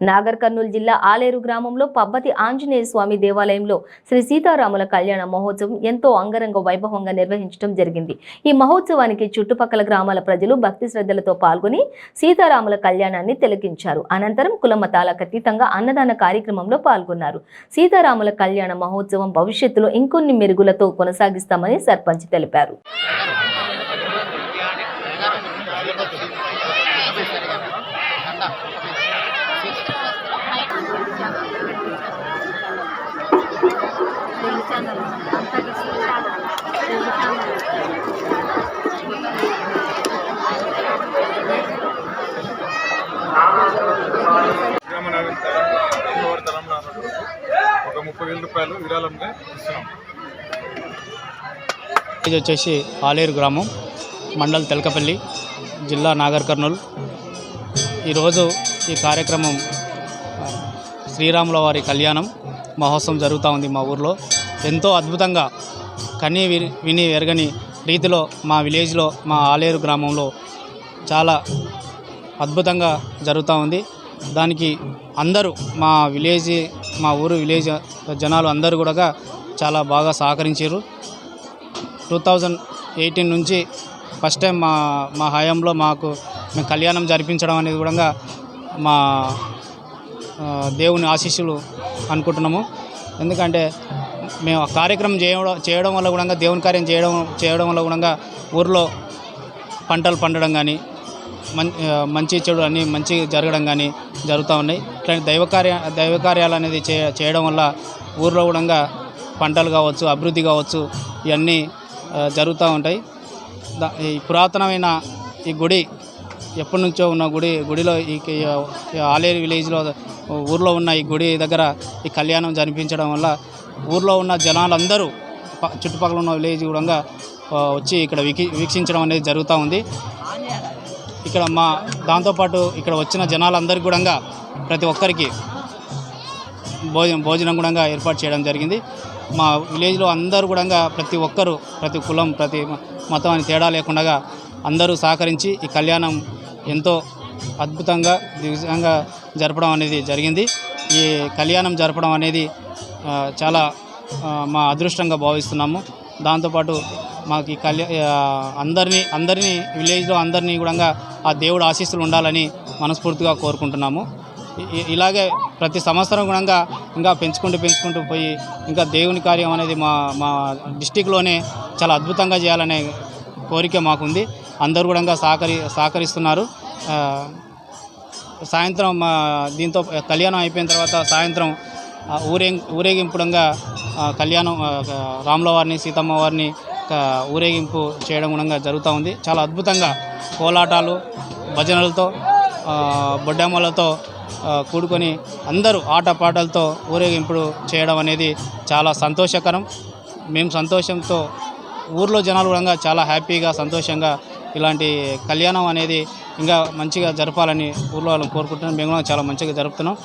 నాగర్ కర్నూలు జిల్లా ఆలేరు గ్రామంలో పబ్బతి ఆంజనేయ స్వామి దేవాలయంలో శ్రీ సీతారాముల కళ్యాణ మహోత్సవం ఎంతో అంగరంగ వైభవంగా నిర్వహించడం జరిగింది. ఈ మహోత్సవానికి చుట్టుపక్కల గ్రామాల ప్రజలు భక్తి శ్రద్ధలతో పాల్గొని సీతారాముల కళ్యాణాన్ని తిలకించారు. అనంతరం కులమతాలకు అతీతంగా అన్నదాన కార్యక్రమంలో పాల్గొన్నారు. సీతారాముల కళ్యాణ మహోత్సవం భవిష్యత్తులో ఇంకొన్ని మెరుగులతో కొనసాగిస్తామని సర్పంచ్ తెలిపారు. ఛానల్ ఒక ముప్పై వేల రూపాయలు విరాళంగా ఇస్తున్నాం ఇది వచ్చేసి ఆలేరు గ్రామం మండల్ తెలకపల్లి జిల్లా నాగర్ కర్నూలు. ఈరోజు ఈ కార్యక్రమం శ్రీరాముల వారి కళ్యాణం మహోత్సవం జరుగుతూ ఉంది మా ఊర్లో. ఎంతో అద్భుతంగా కని విని విని ఎరగని రీతిలో మా విలేజ్లో మా ఆలేరు గ్రామంలో చాలా అద్భుతంగా జరుగుతూ ఉంది. దానికి అందరూ మా విలేజ్ మా ఊరు విలేజ్ జనాలు అందరూ కూడా చాలా బాగా సహకరించారు. టూ థౌజండ్ ఎయిటీన్ నుంచి ఫస్ట్ టైం మా మా హయాంలో మాకు మేము కళ్యాణం జరిపించడం అనేది కూడా మా దేవుని ఆశీస్సులు అనుకుంటున్నాము. ఎందుకంటే మేము ఆ కార్యక్రమం చేయడం చేయడం వల్ల కూడా దేవుని కార్యం చేయడం చేయడం వల్ల కూడా ఊర్లో పంటలు పండడం కానీ మం మంచి చెడు అన్నీ మంచి జరగడం కానీ జరుగుతూ ఉన్నాయి. ఇట్లాంటి దైవ కార్య దైవ కార్యాలు అనేది చే చేయడం వల్ల ఊర్లో కూడా పంటలు కావచ్చు అభివృద్ధి కావచ్చు ఇవన్నీ జరుగుతూ ఉంటాయి. దా ఈ పురాతనమైన ఈ గుడి ఎప్పటి నుంచో ఉన్న గుడి గుడిలో ఈ ఆలేరు విలేజ్లో ఊర్లో ఉన్న ఈ గుడి దగ్గర ఈ కళ్యాణం జరిపించడం వల్ల ఊర్లో ఉన్న జనాలందరూ చుట్టుపక్కల ఉన్న విలేజ్ కూడా వచ్చి ఇక్కడ వీక్షించడం అనేది జరుగుతూ ఉంది. ఇక్కడ మా దాంతోపాటు ఇక్కడ వచ్చిన జనాలందరికీ కూడా ప్రతి ఒక్కరికి భోజనం భోజనం కూడా ఏర్పాటు చేయడం జరిగింది. మా విలేజ్లో అందరూ కూడా ప్రతి ఒక్కరు ప్రతి కులం ప్రతి మతం అని తేడా లేకుండా అందరూ సహకరించి ఈ కళ్యాణం ఎంతో అద్భుతంగా దివ్యంగా జరపడం అనేది జరిగింది. ఈ కళ్యాణం జరపడం అనేది చాలా మా అదృష్టంగా భావిస్తున్నాము. దాంతోపాటు మాకు ఈ కళ్యా అందరినీ అందరినీ విలేజ్లో అందరినీ కూడా ఆ దేవుడు ఆశీస్సులు ఉండాలని మనస్ఫూర్తిగా కోరుకుంటున్నాము. ఇలాగే ప్రతి సంవత్సరం కూడా ఇంకా పెంచుకుంటూ పెంచుకుంటూ పోయి ఇంకా దేవుని కార్యం అనేది మా మా డిస్టిక్లోనే చాలా అద్భుతంగా చేయాలనే కోరిక మాకుంది. అందరూ కూడా సహకరి సహకరిస్తున్నారు. సాయంత్రం మా దీంతో కళ్యాణం అయిపోయిన తర్వాత సాయంత్రం ఊరే ఊరేగింపుడంగా కళ్యాణం రాములవారిని రాముల వారిని సీతమ్మ వారిని ఊరేగింపు చేయడం కూడా జరుగుతూ ఉంది. చాలా అద్భుతంగా కోలాటాలు భజనలతో బొడ్డమ్మలతో కూడుకొని అందరూ ఆటపాటలతో ఊరేగింపుడు చేయడం అనేది చాలా సంతోషకరం. మేము సంతోషంతో ఊర్లో జనాలు కూడా చాలా హ్యాపీగా సంతోషంగా ఇలాంటి కళ్యాణం అనేది ఇంకా మంచిగా జరపాలని ఊర్లో వాళ్ళని కోరుకుంటున్నాం మేము కూడా చాలా మంచిగా జరుపుతున్నాం.